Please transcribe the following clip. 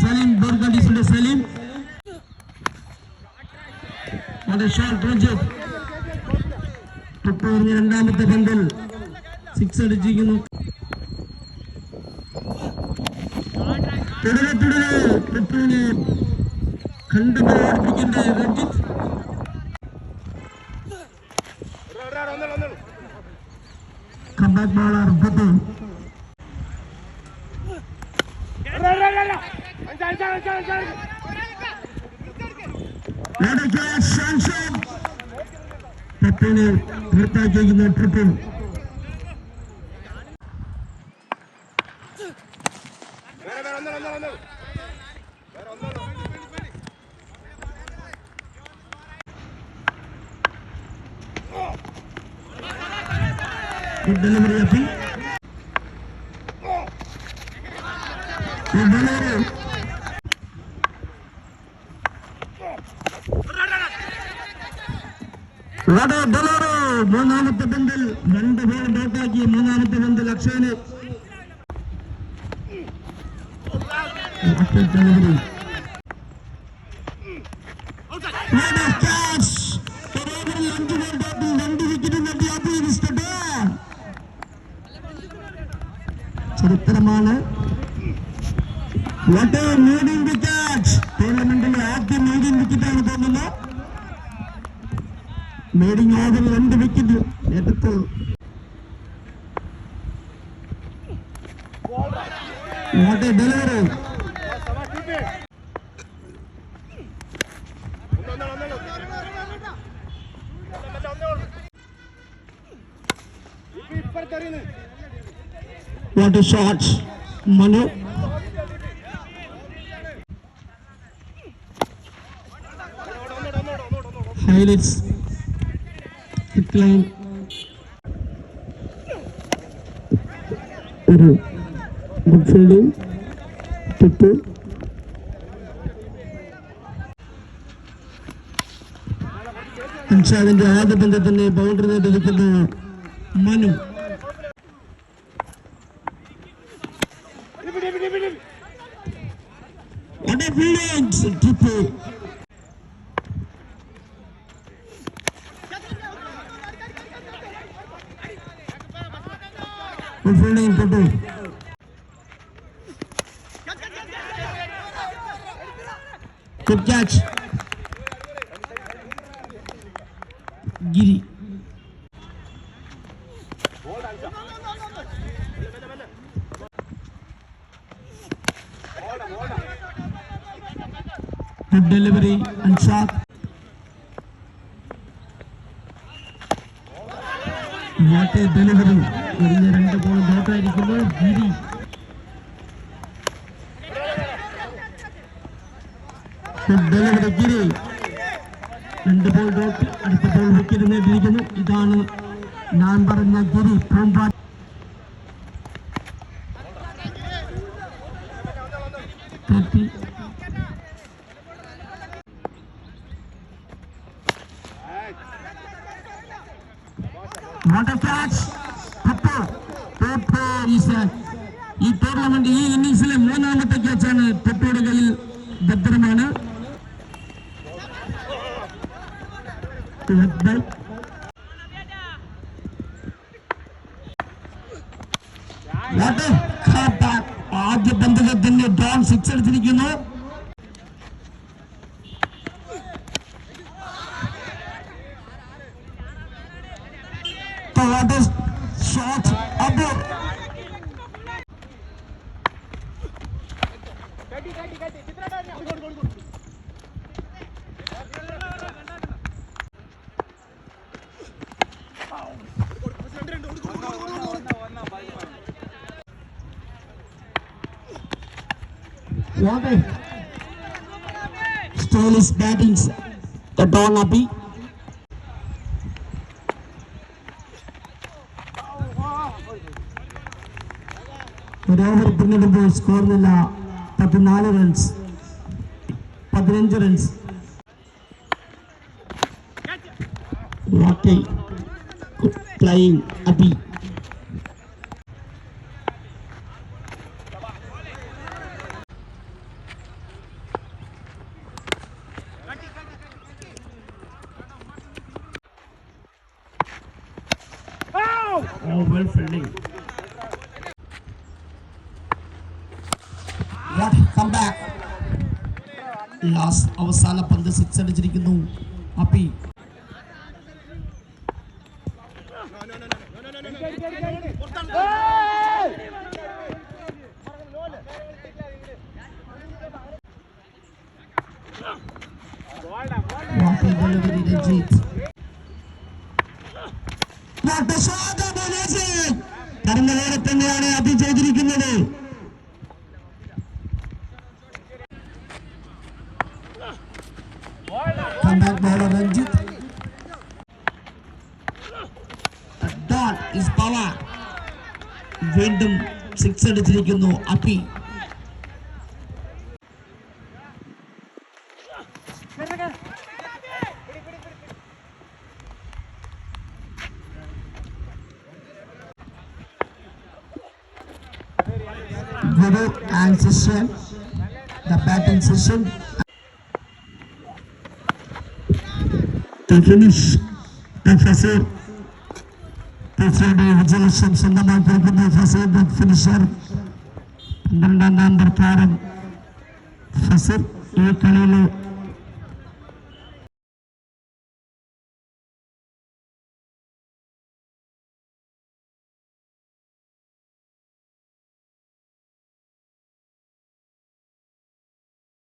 Salim Borgadisയുടെ Saleem അത് shot റജബ് ഇപ്പോൾ രണ്ടാമത്തെ പന്തിൽ സിക്സ് അടിച്ചിരിക്കുന്നു തുടരെ തുടരെ പെട്രോളിനെ കണ്ടപ്പോൾ ഓടിപ്പിക്കേണ്ട രഞ്ജിത്ത് കമ്പാക്ക് ബോളർ ബുദ്ധു പെട്രോളിനെ പുറത്താക്കിയിരിക്കുന്ന triple Good delivery, Api. Good delivery. What a delivery. മൂന്നാമത്തെ പന്തിൽ രണ്ട് ബോൾ ഡോട്ടാക്കി മൂന്നാമത്തെ പന്തിൽ അക്ഷയന് What വാട്ട് ലീഡിംഗ് വിക്കറ്റ് ടൂർണമെന്റിലെ ആദ്യ ലീഡിംഗ് വിക്കറ്റാണ് തോന്നുന്നു ലീഡിംഗ് ഓവറിൽ രണ്ട് വിക്കറ്റ് എടുത്തു. What delivery what shot Manu highlights line ഒരു ഗുഡ് ഫീൽഡിംഗ് ടിപ്പ് അൻഷാദിന്റെ ആദ്യ ബന്ധത്തിന്റെ boundary നേടിയിരിക്കുന്ന Manu Good fielding, Toto. Good catch. Giri. Good delivery and shot. What a delivery. എറിഞ്ഞ രണ്ട് ബോൾ ഡോട്ടായിരിക്കുന്നു ഗിരി. ഗിരി. രണ്ട് ബോൾ ഡോട്ട് അടുത്ത ബോൾ വിക്കറ്റ് നേടിയിരിക്കുന്നു ഇതാണ് ഞാൻ പറഞ്ഞ ഗിരി. പൂമ്പാ ഈ ടൂർണമെന്റ് ഈ ഇന്നിംഗ്സിലെ മൂന്നാമത്തെ ക്യാച്ചാണ് പെപ്പയുടെ കയ്യിൽ ഭദ്രമാണ്. ആദ്യ പന്തിൽ തന്നെ ഡോൺ സിക്സ് എടുത്തിരിക്കുന്നു What shot. Above. Stylish battings, the Donabi. Over പിന്നിടുമ്പോൾ സ്കോർ നില പതിനാല് റൺസ് പതിനഞ്ച് runs what playing Abi Oh, well fielding. അവസാന പന്ത് സിക്സ് അടിച്ചിരിക്കുന്നു. അപ്പി. നേരെ തന്നെയാണ് അഭി ചെയ്തിരിക്കുന്നത്? comeback bowler Ranjit. A dot is power. വീണ്ടും സിക്സ് അടിച്ചിരിക്കുന്നു അപ്പി Guru and session, the batting session Tepemiz defası Tepemi Hacılı Şemsin'de Malpeydi defası Dök finisher Bundan andırtarım Fasır İyi kaleli